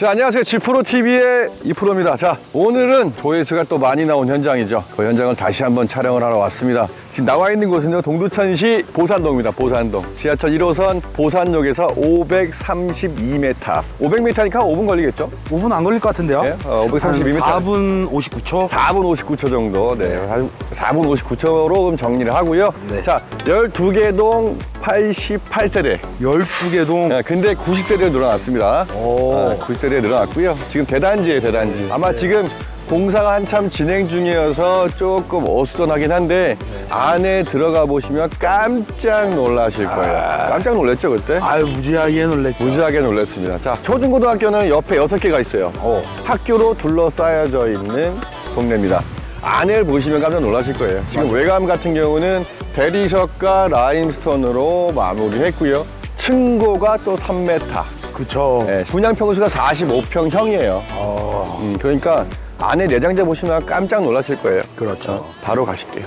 자, 안녕하세요. 지프로TV의 이프로입니다. 자, 오늘은 조회수가 또 많이 나온 현장이죠. 그 현장을 다시 한번 촬영을 하러 왔습니다. 지금 나와 있는 곳은요, 동두천시 보산동입니다. 보산동. 지하철 1호선 보산역에서 532m. 500m니까 5분 걸리겠죠? 5분 안 걸릴 것 같은데요? 네, 어, 532m. 4분 59초. 4분 59초 정도. 네. 한 4분 59초로 정리를 하고요. 네. 자, 12개 동 88세대. 12개 동. 네, 근데 90세대로 늘어났습니다. 오. 아, 90세대 에 늘어났고요. 지금 대단지예요, 대단지. 아마 지금 공사가 한참 진행 중이어서 조금 어수선하긴 한데 안에 들어가 보시면 깜짝 놀라실 거예요. 깜짝 놀랐죠, 그때? 아유, 무지하게 놀랬죠. 무지하게 놀랐습니다. 자, 초중고등학교는 옆에 여섯 개가 있어요. 어. 학교로 둘러싸여져 있는 동네입니다. 안을 보시면 깜짝 놀라실 거예요. 지금 외관 같은 경우는 대리석과 라임스톤으로 마무리했고요. 층고가 또 3m. 그쵸. 네, 분양 평수가 45평형이에요. 어, 음, 그러니까 안에 내장재 보시면 깜짝 놀라실 거예요. 그렇죠. 바로 가실게요.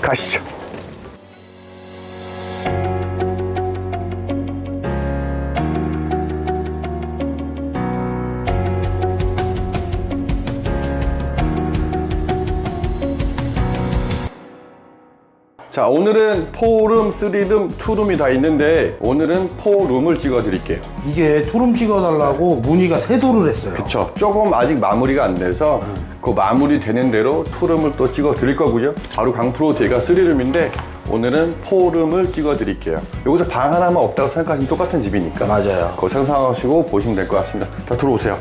가시죠. 자, 오늘은 4룸, 3룸, 2룸이 다 있는데 오늘은 4룸을 찍어 드릴게요. 이게 투룸 찍어달라고 문의가 세도를 했어요. 그쵸. 조금 아직 마무리가 안 돼서 그 마무리 되는 대로 투룸을 또 찍어 드릴 거고요. 바로 강프로 뒤가 쓰리룸인데 오늘은 포룸을 찍어 드릴게요. 여기서 방 하나만 없다고 생각하시면 똑같은 집이니까. 맞아요. 그거 상상하시고 보시면 될 것 같습니다. 자, 들어오세요.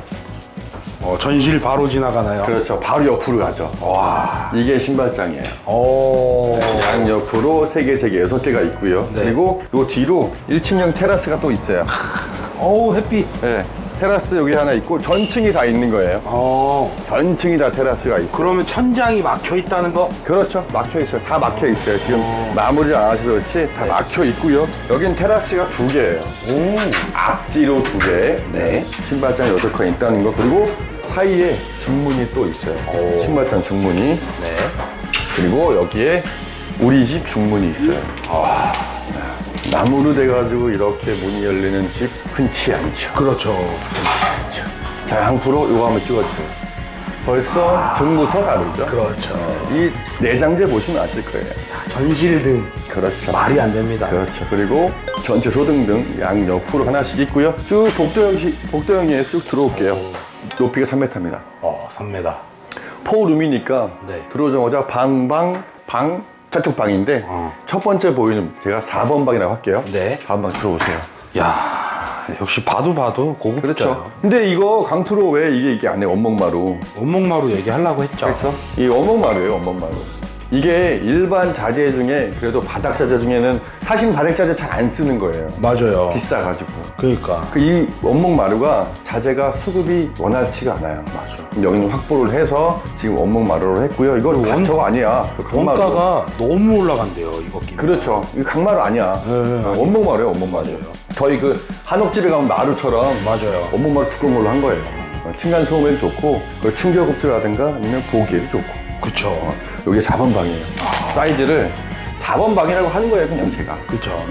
어, 전실 바로 지나가나요? 그렇죠. 바로 옆으로 가죠. 와. 이게 신발장이에요. 오. 양 옆으로 세 개 세 개 여섯 개가 있고요. 네. 그리고 요 뒤로 1층형 테라스가 또 있어요. 어우, 햇빛. 네. 테라스 여기 하나 있고 전층이 다 있는 거예요. 어. 전층이 다 테라스가 있어요. 그러면 천장이 막혀 있다는 거? 그렇죠. 막혀 있어요. 다 막혀 있어요. 지금 마무리를 안 하셔서 그렇지 다 막혀 있고요. 여긴 테라스가 두 개예요. 오. 앞뒤로 두 개. 네. 신발장 여섯 칸 있다는 거. 그리고 사이에 중문이 또 있어요. 오. 신발장 중문이. 네. 그리고 여기에 우리 집 중문이 있어요. 아, 나무로 돼가지고 이렇게 문이 열리는 집 흔치 않죠. 그렇죠. 흔치 않죠. 자, 항프로 이거 한번 찍어주세요. 벌써 등부터 다르죠? 그렇죠. 이 내장재 보시면 아실 거예요. 전실등. 그렇죠. 말이 안 됩니다. 그렇죠. 그리고 전체 소등 등 양 옆으로 하나씩 있고요. 쭉 복도형식, 복도형에 쭉 들어올게요. 높이가 3m입니다. 어, 3m. 포룸이니까 네. 들어오자마자 방, 방, 방, 저쪽 방인데 어. 첫 번째 보이는 제가 4번 방이라고 할게요. 네. 4번 방 들어오세요. 야 역시 봐도 봐도 고급져요. 그렇죠. 근데 이거 강프로 왜 이게 이게 안에 원목마루? 원목마루 얘기하려고 했죠. 그렇죠? 이 원목마루예요, 원목마루. 이게 일반 자재 중에 그래도 바닥 자재 중에는 사실 바닥 자재 잘 안 쓰는 거예요. 맞아요. 비싸가지고. 그러니까. 그 이 원목 마루가 자재가 수급이 원활치가 않아요. 맞아. 여기는 확보를 해서 지금 원목 마루로 했고요. 이거 원... 저거 아니야. 그 강마루. 원가가 너무 올라간대요, 이거 끼면. 그렇죠. 이거 강마루 아니야. 네, 어, 원목 마루예요, 원목 마루. 저희 그 한옥집에 가면 마루처럼 맞아요. 원목 마루 두꺼운 걸로 한 거예요. 어, 층간 소음에도 좋고 그 충격 흡수라든가 아니면 보기에도 좋고. 그쵸. 여기 4번 방이에요. 사이즈를 4번 방이라고 하는 거예요, 그냥 제가. 그쵸.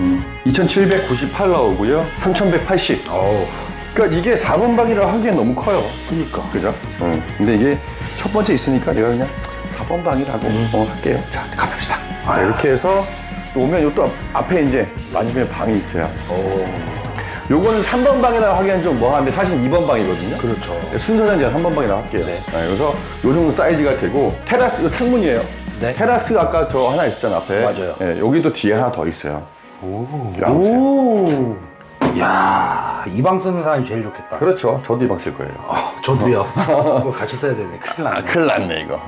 2798 나오고요. 3180. 어우. 그러니까 이게 4번 방이라고 하기엔 너무 커요. 그니까. 그죠? 응. 근데 이게 첫 번째 있으니까 내가 그냥 4번 방이라고 어, 할게요. 자, 가봅시다. 자, 이렇게 해서 또 오면 요 또 앞에 이제 맞으면 방이 있어요. 오. 요거는 3번 방이라고 하기엔 좀 뭐한데 사실 2번 방이거든요. 그렇죠. 순서는 제가 3번 방이라고 할게요. 네. 그래서 요 정도 사이즈가 되고 테라스, 이거 창문이에요. 네. 테라스가 아까 저 하나 있었잖아, 앞에. 맞아요. 예, 여기도 뒤에 하나 더 있어요. 오. 오. 야, 이 방 쓰는 사람이 제일 좋겠다. 그렇죠. 저도 이 방 쓸 거예요. 아, 저도요. 이거 같이 써야 되네. 큰일 아, 났네. 큰일 났네, 이거.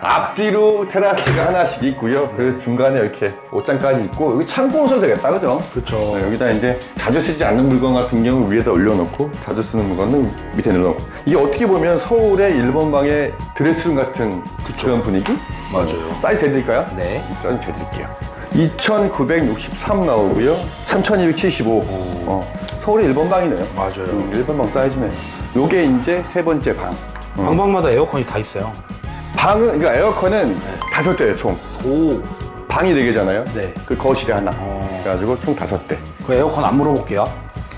앞뒤로 테라스가 하나씩 있고요. 그 중간에 이렇게 옷장까지 있고, 여기 창고로 써도 되겠다, 그죠? 그쵸. 네, 여기다 이제 자주 쓰지 않는 물건 같은 경우 위에다 올려놓고, 자주 쓰는 물건은 밑에 내려놓고. 이게 어떻게 보면 서울의 1번 방의 드레스룸 같은 그런 분위기? 맞아요. 사이즈 재드릴까요? 네. 사이즈 재드릴게요. 2963 나오고요. 3275. 어, 서울의 1번 방이네요. 맞아요. 음, 1번 방 사이즈네요. 요게 이제 세 번째 방. 방방마다 에어컨이 다 있어요. 방은 그러니까 에어컨은 다섯 대예요 총. 오. 방이 네 개잖아요. 네. 그 거실에 하나. 어. 그래가지고 총 다섯 대. 그 에어컨 안 물어볼게요.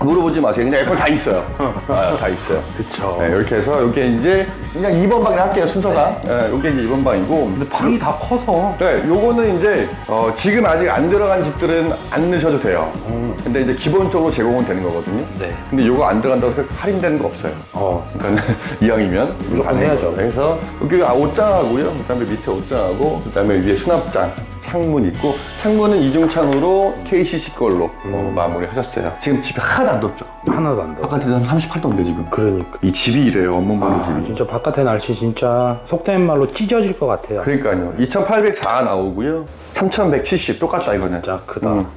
물어보지 마세요. 그냥 에어컨 다 있어요. 아, 다 있어요. 그쵸. 네, 이렇게 해서 여기 이제 그냥 2번 방이라 할게요, 순서가. 네, 여기 이제 2번 방이고. 근데 방이 다 커서 네, 요거는 이제 어, 지금 아직 안 들어간 집들은 안 넣으셔도 돼요. 근데 이제 기본적으로 제공은 되는 거거든요. 네. 근데 요거 안 들어간다고 해서 할인되는 거 없어요. 어. 그러니까 이왕이면 무조건 해야죠. 그래서 여기가 옷장하고요. 그다음에 밑에 옷장하고 그다음에 위에 수납장. 창문 있고 창문은 이중창으로 KCC 걸로 어, 마무리하셨어요. 지금 집이 하나도 안 덥죠. 하나도 안 돼. 바깥에서 한 38도인데 지금. 그러니까. 이 집이 이래요. 아, 집이. 진짜 바깥의 날씨 진짜 속된 말로 찢어질 것 같아요. 그러니까요. 2804 나오고요. 3170 똑같다 이거는. 진짜 크다. 음.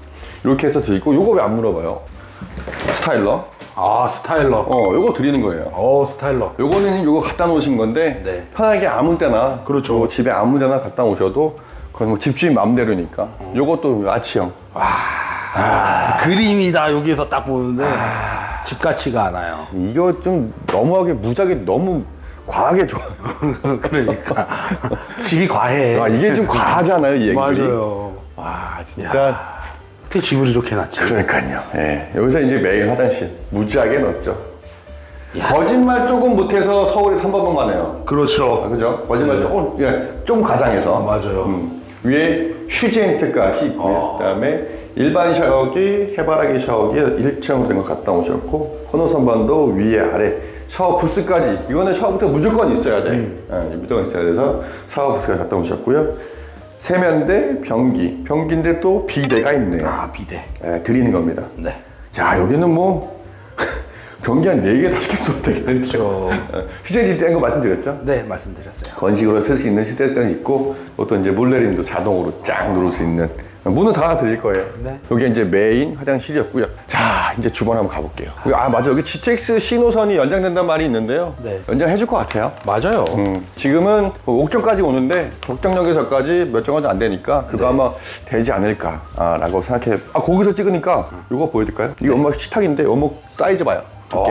이렇게 해서 드리고 요거 왜 안 물어봐요? 스타일러. 아 스타일러. 어, 요거 드리는 거예요. 어 스타일러. 요거는 요거 갖다 놓으신 건데 네. 편하게 아무 때나 그렇죠. 뭐 집에 아무 데나 갖다 놓으셔도 그건 뭐 집주인 마음대로니까. 요것도 아치형. 아, 그림이다 여기에서 딱 보는데 집 같지가 않아요. 이거 좀 너무하게 무작위 너무 과하게 좋아요. 그러니까 집이 과해. 아, 이게 좀 과하잖아요, 이 얘기들이. 맞아요. 와, 진짜. 어떻게 집을 이렇게 해놨지? 그러니까요. 예. 여기서 이제 메인 화장실 무지하게 넣었죠. 야. 거짓말 조금 못해서 서울에 3번만 해요. 아, 그렇죠. 그죠? 거짓말 조금, 예, 좀 가장해서. 맞아요. 음. 위에 휴지엔트까지 있고요. 그다음에 일반 샤워기, 해바라기 샤워기 1층으로 된 거 갖다 오셨고 코너 선반도 위에 아래 샤워 부스까지 이거는 샤워 부스가 무조건 있어야 돼. 예, 무조건 있어야 돼서 샤워 부스까지 갖다 오셨고요. 세면대, 변기, 변기인데 또 비대가 있네요. 아 비대. 예, 드리는 겁니다. 네. 자 여기는 뭐 변기 한 4개, 5개 쏟되 그렇죠. 휴대디 뗀거 말씀드렸죠? 네 말씀드렸어요. 건식으로 쓸 수 있는 휴대전이 있고 또 이제 물내림도 자동으로 쫙 누를 수 있는 문은 다 드릴 거예요. 네. 여기 이제 메인 화장실이었고요. 자 이제 주방 한번 가볼게요. 아 맞아 여기 GTX 신호선이 연장된다는 말이 있는데요. 네. 연장해줄 것 같아요. 맞아요. 음, 지금은 뭐 옥정까지 오는데 덕정역에서까지 몇 정거장 안 되니까 그거 아마 되지 않을까라고 생각해. 아 거기서 찍으니까 이거 보여드릴까요? 이게 엄마 식탁인데 어묵 사이즈 봐요. 두께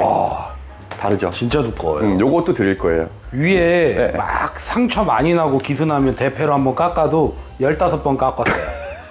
다르죠. 진짜 두꺼워요. 음, 요것도 드릴 거예요. 위에 네. 막 상처 많이 나고 기스 나면 대패로 한번 깎아도 15번 깎았어요.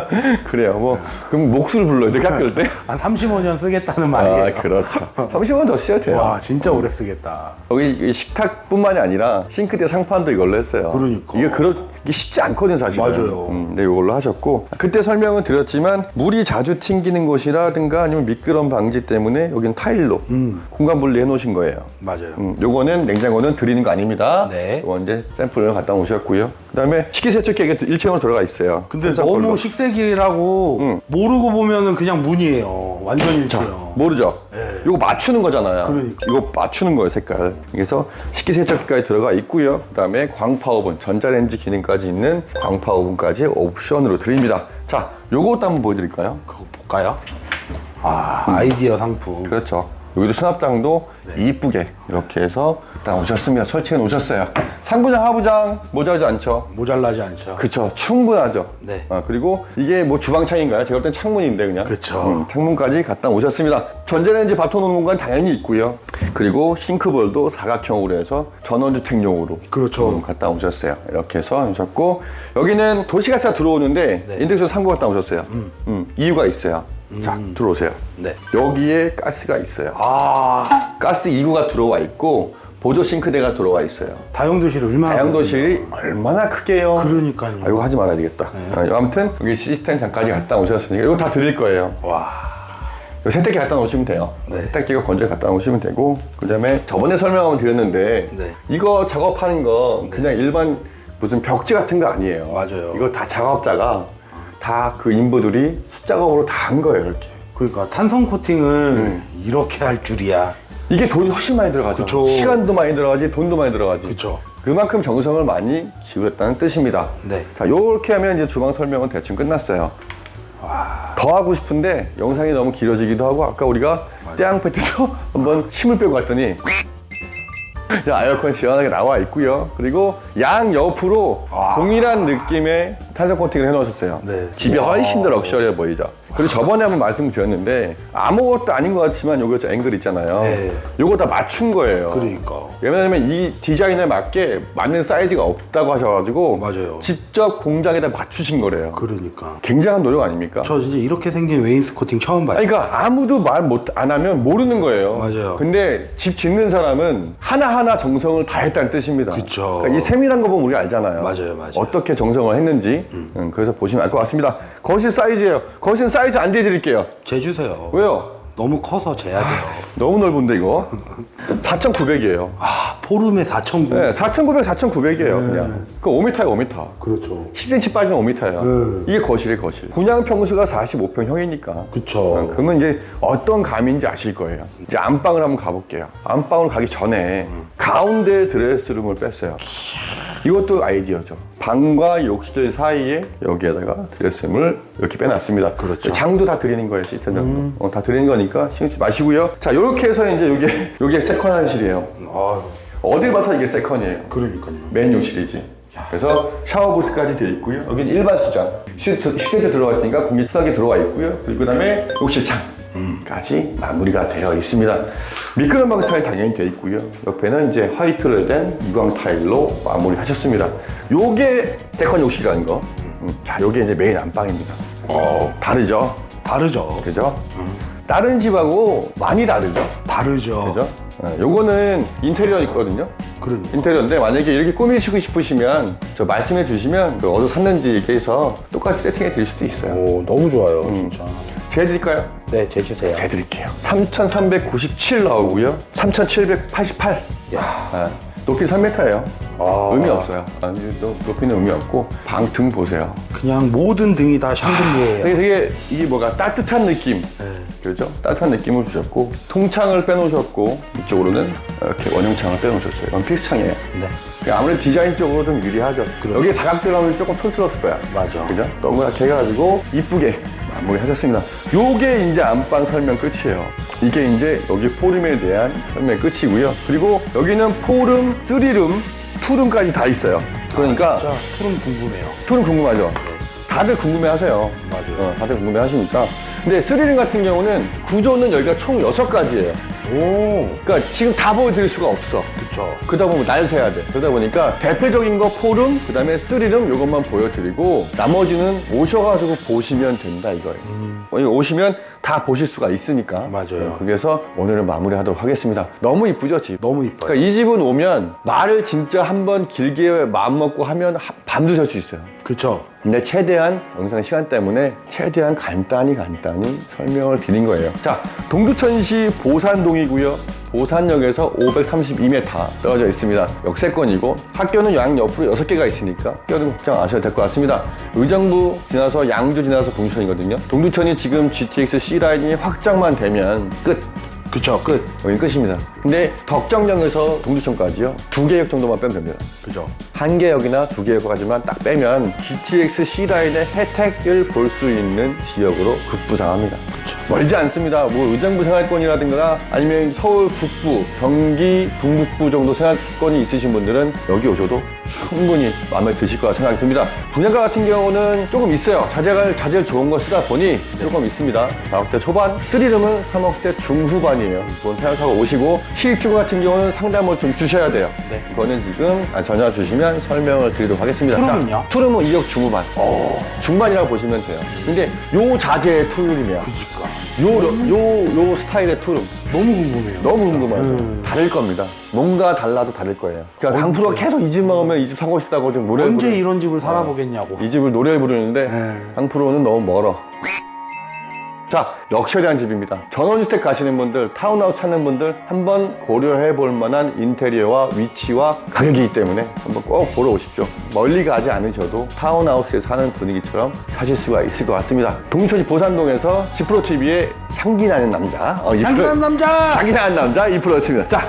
그래요. 뭐 그럼 목소리 불러야 돼 깎을 때. 한 35년 쓰겠다는 말이에요. 아 그렇죠. 30원 더 쓰셔도 돼요. 와 진짜 오래 쓰겠다. 여기 이 식탁뿐만이 아니라 싱크대 상판도 이걸로 했어요. 그러니까. 이게 그렇 이게 쉽지 않거든 사실은. 맞아요. 음, 네, 이걸로 하셨고 그때 설명은 드렸지만 물이 자주 튕기는 곳이라든가 아니면 미끄럼 방지 때문에 여기는 타일로 공간 분리해 놓으신 거예요. 맞아요. 음, 요거는 냉장고는 드리는 거 아닙니다. 네. 요거 이제 샘플을 갖다 오셨고요. 그다음에 식기세척기가 1층으로 들어가 있어요. 근데 너무 걸로. 식세기라고 모르고 보면은 그냥 문이에요. 완전 일체요. 모르죠. 이거 맞추는 거잖아요. 네. 그러니까. 이거 맞추는 거예요, 색깔. 그래서 식기세척기까지 들어가 있고요. 그다음에 광파오븐, 전자레인지 기능까지 있는 광파오븐까지 옵션으로 드립니다. 자, 요것도 한번 보여드릴까요? 그거 볼까요? 아 아이디어 상품. 그렇죠. 여기도 수납장도 네. 이쁘게 이렇게 해서 딱 오셨습니다. 설치해 놓으셨어요. 상부장, 하부장 모자라지 않죠? 모자라지 않죠. 그쵸 충분하죠 네. 아, 그리고 이게 뭐 주방창인가요? 제가 볼 땐 창문인데 그냥 그쵸. 음, 창문까지 갖다 오셨습니다 전자레인지 받쳐놓는 공간 당연히 있고요 그리고 싱크볼도 사각형으로 해서 전원주택용으로 그렇죠. 음, 갖다 오셨어요 이렇게 해서 오셨고 여기는 도시가스가 들어오는데 네. 인덱스 상고 갖다 오셨어요 음, 이유가 있어요 자 들어오세요 네. 여기에 가스가 있어요 아 가스 2구가 들어와 있고 보조 싱크대가 들어와 있어요 다용도실 얼마나 다용도실이 얼마나 크게요 그러니까요. 아, 이거 하지 말아야 되겠다. 아, 아무튼 여기 시스템장까지 갖다 오셨으니까 이거 다 드릴 거예요. 와 이거 세탁기 갖다 놓으시면 돼요. 네. 세탁기가 건조기 갖다 놓으시면 되고 그다음에 저번에 설명 한번 드렸는데 네. 이거 작업하는 거 그냥 일반 무슨 벽지 같은 거 아니에요. 맞아요. 이거 다 작업자가 다 그 인부들이 숫작업으로 다 한 거예요 이렇게. 그러니까 탄성 코팅을 이렇게 할 줄이야. 이게 돈이 훨씬 많이 들어가죠. 그쵸. 시간도 많이 들어가지, 돈도 많이 들어가지. 그쵸. 그만큼 정성을 많이 기울였다는 뜻입니다. 네. 자, 요렇게 하면 이제 주방 설명은 대충 끝났어요. 더 하고 싶은데 영상이 너무 길어지기도 하고 아까 우리가 태양패트도 한번 침을 빼고 갔더니 자, 에어컨 시원하게 나와 있고요. 그리고 양 옆으로 동일한 느낌의 탄성 코팅을 해놓으셨어요. 네. 집이 와. 훨씬 더 럭셔리해 보이죠. 그리고 저번에 한번 말씀 드렸는데 아무것도 아닌 것 같지만 요거 저 앵글 있잖아요. 네. 요거 다 맞춘 거예요. 그러니까. 왜냐면 이 디자인에 맞게 맞는 사이즈가 없다고 하셔가지고 맞아요. 직접 공장에다 맞추신 거래요. 그러니까. 굉장한 노력 아닙니까? 저 진짜 이렇게 생긴 웨인스코팅 처음 봐요. 아니, 그러니까 아무도 말 못 안 하면 모르는 거예요. 맞아요. 근데 집 짓는 사람은 하나하나 정성을 다했다는 뜻입니다. 그쵸. 그러니까 이 세밀한 거 보면 우리가 알잖아요. 맞아요, 맞아요. 어떻게 정성을 했는지. 음, 그래서 보시면 알 것 같습니다. 거실 사이즈예요. 거실 사이즈 안 대드릴게요. 재 주세요. 왜요? 너무 커서 재야 돼요. 너무 넓은데 이거. 4,900이에요. 아, 포름에 4,900. 네, 4,900, 4,900이에요. 그냥. 그 5m에 5m. 그렇죠. 10cm 빠지면 5m예요. 네. 이게 거실이에요, 거실. 분양 평수가 45평형이니까. 그쵸. 그러면 이제 어떤 감인지 아실 거예요. 이제 안방을 한번 가볼게요. 안방을 가기 전에 가운데 드레스룸을 뺐어요. 이것도 아이디어죠. 방과 욕실 사이에 여기에다가 드레스룸을 이렇게 빼놨습니다. 그렇죠. 장도 다 드리는 거예요, 시스템장도. 어, 다 드리는 거니까 신경 쓰지 마시고요. 자, 이렇게 해서 이제 이게, 이게 세컨 화장실이에요. 아, 어딜 봐서 이게 세컨이에요. 그러니까요. 맨 욕실이지. 그래서 샤워 부스까지 되어 있고요. 여기는 일반 수전. 슈트, 슈트에 들어가 있으니까 공기 순하게 들어와 있고요. 그리고 그다음에 욕실창 까지 마무리가 되어 있습니다. 미끄럼 방 스타일 당연히 되어 있고요. 옆에는 이제 화이트로 된 유광 타일로 마무리하셨습니다. 요게 세컨 욕실이라는 거. 음, 자, 요게 이제 메인 안방입니다. 어, 다르죠? 다르죠. 그죠? 다른 집하고 많이 다르죠? 다르죠. 그죠? 네, 요거는 인테리어 있거든요. 그러니까. 인테리어인데 만약에 이렇게 꾸미시고 싶으시면 저 말씀해 주시면 그 어디서 샀는지 얘기해서 똑같이 세팅해 드릴 수도 있어요. 오, 너무 좋아요, 진짜. 제가 드릴까요? 네, 재 주세요. 제가 드릴게요. 3,397 나오고요. 3,788. 야, 높이 3m예요. 아. 의미 없어요. 아니, 또 높이는 의미 없고 방등 보세요. 그냥 모든 등이 다 샹들리에요. 되게, 되게 이게 뭐가 따뜻한 느낌. 그렇죠? 따뜻한 느낌을 주셨고 통창을 빼놓으셨고 이쪽으로는 이렇게 원형창을 빼놓으셨어요. 이건 필수창이에요. 네. 아무래도 디자인적으로 좀 유리하죠. 여기 사각 들어가면 조금 촌스러웠을 거야. 맞아. 그죠? 동그랗게 해가지고 이쁘게 마무리 하셨습니다. 요게 이제 안방 설명 끝이에요. 이게 이제 여기 포름에 대한 설명 끝이고요. 그리고 여기는 포름, 쓰리룸, 투룸까지 다 있어요. 그러니까 자, 푸름 궁금해요. 투룸 궁금하죠? 다들 궁금해 하세요. 맞아요. 어, 다들 궁금해 하시니까. 근데 쓰리룸 같은 경우는 구조는 여기가 총 여섯 가지예요. 오, 그러니까 지금 다 보여드릴 수가 없어. 그쵸. 그러다 보면 날 새야 돼. 그러다 보니까 대표적인 거 포름, 그 다음에 쓰리룸 요것만 보여드리고 나머지는 오셔가지고 보시면 된다 이거예요. 어, 이거 오시면 다 보실 수가 있으니까. 음. 맞아요. 어, 그래서 오늘은 마무리하도록 하겠습니다. 너무 이쁘죠 집? 너무 이뻐요. 그러니까 이 집은 오면 말을 진짜 한번 길게 마음 먹고 하면 하- 밤도 잘 수 있어요. 그쵸. 근데 최대한 영상 시간 때문에 최대한 간단히 간단히 설명을 드린 거예요. 자, 동두천시 보산동이고요. 보산역에서 532m 떨어져 있습니다. 역세권이고 학교는 양 옆으로 6개가 있으니까 학교는 걱정 안 하셔도 될 것 같습니다. 의정부 지나서 양주 지나서 동두천이거든요. 동두천이 지금 GTX C라인이 확장만 되면 끝. 그쵸, 끝. 여기 끝입니다. 근데 덕정역에서 동두천까지요. 두 개역 정도만 빼면 됩니다. 그죠. 한 개역이나 두 개역까지만 딱 빼면 GTX C라인의 혜택을 볼 수 있는 지역으로 급부상합니다. 멀지 않습니다. 뭐 의정부 생활권이라든가 아니면 서울 북부, 경기 동북부 정도 생활권이 있으신 분들은 여기 오셔도 충분히 마음에 드실 거라 생각이 듭니다. 분양가 같은 경우는 조금 있어요. 자재가 자재 좋은 거 쓰다 보니 조금 있습니다. 4억대 초반, 3룸은 3억대 중후반이에요. 그건 생각하고 오시고 실입주 같은 경우는 상담을 좀 주셔야 돼요. 네. 이거는 지금 전화 주시면 설명을 드리도록 하겠습니다. 투룸은요? 자, 투룸은 2억 중후반. 중반이라고 보시면 돼요. 근데 요 자재의 투룸이면 그니까. 요, 요, 요 스타일의 투룸. 너무 궁금해요. 너무 궁금하죠. 다를 겁니다. 뭔가 달라도 다를 거예요. 그러니까 강프로가 계속 이 집만 오면 이 집 사고 싶다고 좀 노래를 언제 부르 이런 집을 살아보겠냐고. 이 집을 노래를 부르는데 네. 강프로는 너무 멀어. 자, 럭셔리한 집입니다. 전원주택 가시는 분들, 타운하우스 찾는 분들 한번 고려해 볼 만한 인테리어와 위치와 가격이기 때문에 한번 꼭 보러 오십시오. 멀리 가지 않으셔도 타운하우스에 사는 분위기처럼 사실 수가 있을 것 같습니다. 동천시 보산동에서 지프로 TV의 향기 나는 남자, 어, 향기난 남자! 향기 나는 남자 이프로였습니다. 자,